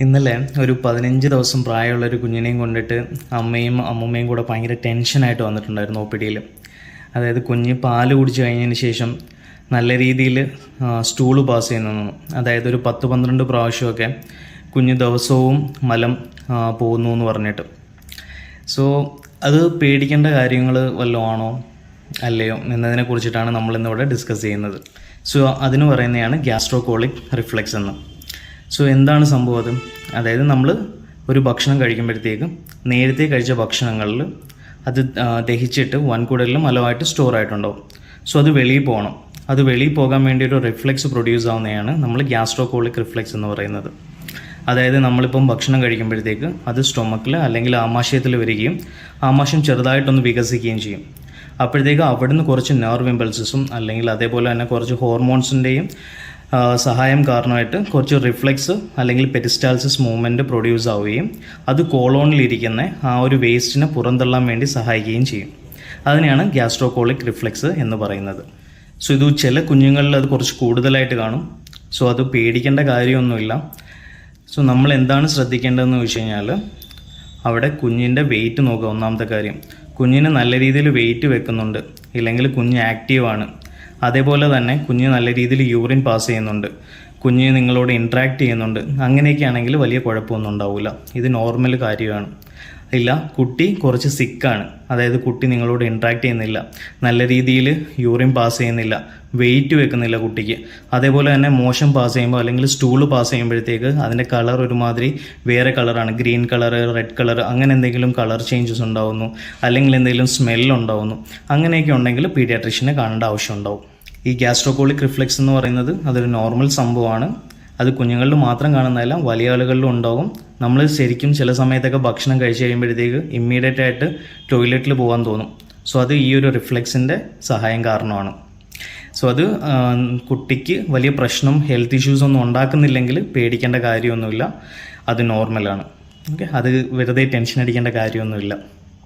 ഇന്നലെ ഒരു പതിനഞ്ച് ദിവസം പ്രായമുള്ള ഒരു കുഞ്ഞിനെയും കൊണ്ടിട്ട് അമ്മയും അമ്മൂമ്മയും കൂടെ ഭയങ്കര ടെൻഷനായിട്ട് വന്നിട്ടുണ്ടായിരുന്നു ഒ പി ഡിയിൽ അതായത് കുഞ്ഞ് പാൽ കുടിച്ച് കഴിഞ്ഞതിന് ശേഷം നല്ല രീതിയിൽ സ്റ്റൂൾ പാസ് ചെയ്യുന്നു. അതായത് ഒരു പത്ത് പന്ത്രണ്ട് പ്രാവശ്യമൊക്കെ കുഞ്ഞ് ദിവസവും മലം പോകുന്നു എന്ന് പറഞ്ഞിട്ട്. സോ അത് പേടിക്കേണ്ട കാര്യങ്ങൾ വല്ലതുമാണോ? അല്ലയോ? എന്നതിനെ കുറിച്ചിട്ടാണ് നമ്മളിന്നിവിടെ ഡിസ്കസ് ചെയ്യുന്നത്. സോ അതിന് പറയുന്നതാണ് ഗ്യാസ്ട്രോകോളിക് റിഫ്ലക്സ് എന്ന്. സോ എന്താണ് സംഭവം അത്? അതായത് നമ്മൾ ഒരു ഭക്ഷണം കഴിക്കുമ്പോഴത്തേക്കും നേരത്തെ കഴിച്ച ഭക്ഷണങ്ങളിൽ അത് ദഹിച്ചിട്ട് വൻകുടലിലും അലവായിട്ട് സ്റ്റോർ ആയിട്ടുണ്ടാവും. സോ അത് വെളിയിൽ പോകണം. അത് വെളിയിൽ പോകാൻ വേണ്ടി ഒരു റിഫ്ലെക്സ് പ്രൊഡ്യൂസ് ആവുന്നതാണ് നമ്മൾ ഗ്യാസ്ട്രോകോളിക് റിഫ്ലെക്സ് എന്ന് പറയുന്നത്. അതായത് നമ്മളിപ്പം ഭക്ഷണം കഴിക്കുമ്പോഴത്തേക്ക് അത് സ്റ്റൊമക്കിൽ അല്ലെങ്കിൽ ആമാശയത്തിൽ വരികയും ആമാശയം ചെറുതായിട്ടൊന്ന് വികസിക്കുകയും ചെയ്യും. അപ്പോഴത്തേക്ക് അവിടുന്ന് കുറച്ച് നെർവ് ഇമ്പൾസസും അല്ലെങ്കിൽ അതേപോലെ തന്നെ കുറച്ച് ഹോർമോൺസിന്റെയും സഹായം കാരണമായിട്ട് കുറച്ച് റിഫ്ലെക്സ് അല്ലെങ്കിൽ പെരിസ്റ്റാൾസിസ് മൂവ്മെന്റ് പ്രൊഡ്യൂസ് ആവുകയും അത് കോളോണിലിരിക്കുന്ന ആ ഒരു വേസ്റ്റിനെ പുറന്തള്ളാൻ വേണ്ടി സഹായിക്കുകയും ചെയ്യും. അതിനെയാണ് ഗ്യാസ്ട്രോകോളിക് റിഫ്ലെക്സ് എന്ന് പറയുന്നത്. സോ ഇത് ചില കുഞ്ഞുങ്ങളിൽ അത് കുറച്ച് കൂടുതലായിട്ട് കാണും. സോ അത് പേടിക്കേണ്ട കാര്യമൊന്നുമില്ല. സോ നമ്മൾ എന്താണ് ശ്രദ്ധിക്കേണ്ടതെന്ന് ചോദിച്ചു കഴിഞ്ഞാൽ അവിടെ കുഞ്ഞിന്റെ വെയിറ്റ് നോക്കുക ഒന്നാമത്തെ കാര്യം. കുഞ്ഞിന് നല്ല രീതിയിൽ വെയിറ്റ് വെക്കുന്നുണ്ട്. ഇല്ലെങ്കിൽ കുഞ്ഞ് ആക്റ്റീവാണ് അതേപോലെ തന്നെ കുഞ്ഞ് നല്ല രീതിയിൽ യൂറിൻ പാസ് ചെയ്യുന്നുണ്ട്. കുഞ്ഞ് നിങ്ങളോട് ഇൻട്രാക്ട് ചെയ്യുന്നുണ്ട്. അങ്ങനെയൊക്കെ ആണെങ്കിൽ വലിയ കുഴപ്പമൊന്നും ഉണ്ടാവില്ല ഇത് നോർമൽ കാര്യമാണ്. ഇല്ല. കുട്ടി കുറച്ച് സിക്കാണ് അതായത് കുട്ടി നിങ്ങളോട് ഇൻട്രാക്ട് ചെയ്യുന്നില്ല. നല്ല രീതിയിൽ യൂറിൻ പാസ് ചെയ്യുന്നില്ല. വെയിറ്റ് വെക്കുന്നില്ല കുട്ടിക്ക്. അതേപോലെ തന്നെ മോശം പാസ് ചെയ്യുമ്പോൾ അല്ലെങ്കിൽ സ്റ്റൂൾ പാസ് ചെയ്യുമ്പോഴത്തേക്ക് അതിന്റെ കളർ ഒരുമാതിരി വേറെ കളറാണ് ഗ്രീൻ കളർ റെഡ് കളർ അങ്ങനെ എന്തെങ്കിലും കളർ ചേഞ്ചസ് ഉണ്ടാവുന്നു. അല്ലെങ്കിൽ എന്തെങ്കിലും സ്മെൽ ഉണ്ടാവുന്നു. അങ്ങനെയൊക്കെ ഉണ്ടെങ്കിൽ പീഡിയാട്രിഷ്യനെ കാണേണ്ട ആവശ്യം ഉണ്ടാവും. ഈ ഗ്യാസ്ട്രോകോളിക് റിഫ്ലക്സ് എന്ന് പറയുന്നത് അതൊരു നോർമൽ സംഭവമാണ്. അത് കുഞ്ഞുങ്ങളിൽ മാത്രം കാണുന്നതല്ല വലിയ ആളുകളിലും ഉണ്ടാകും നമ്മൾ ശരിക്കും ചില സമയത്തൊക്കെ ഭക്ഷണം കഴിച്ച് കഴിയുമ്പോഴത്തേക്ക് ഇമ്മീഡിയറ്റ് ആയിട്ട് ടോയ്ലറ്റിൽ പോകാൻ തോന്നും. സോ അത് ഈ ഒരു റിഫ്ലെക്സിന്റെ സഹായം കാരണമാണ്. സോ അത് കുട്ടിക്ക് വലിയ പ്രശ്നം ഹെൽത്ത് ഇഷ്യൂസ് ഒന്നും ഉണ്ടാക്കുന്നില്ലെങ്കിൽ പേടിക്കേണ്ട കാര്യമൊന്നുമില്ല. അത് നോർമലാണ് ഓക്കെ അത് വെറുതെ ടെൻഷൻ അടിക്കേണ്ട കാര്യമൊന്നുമില്ല.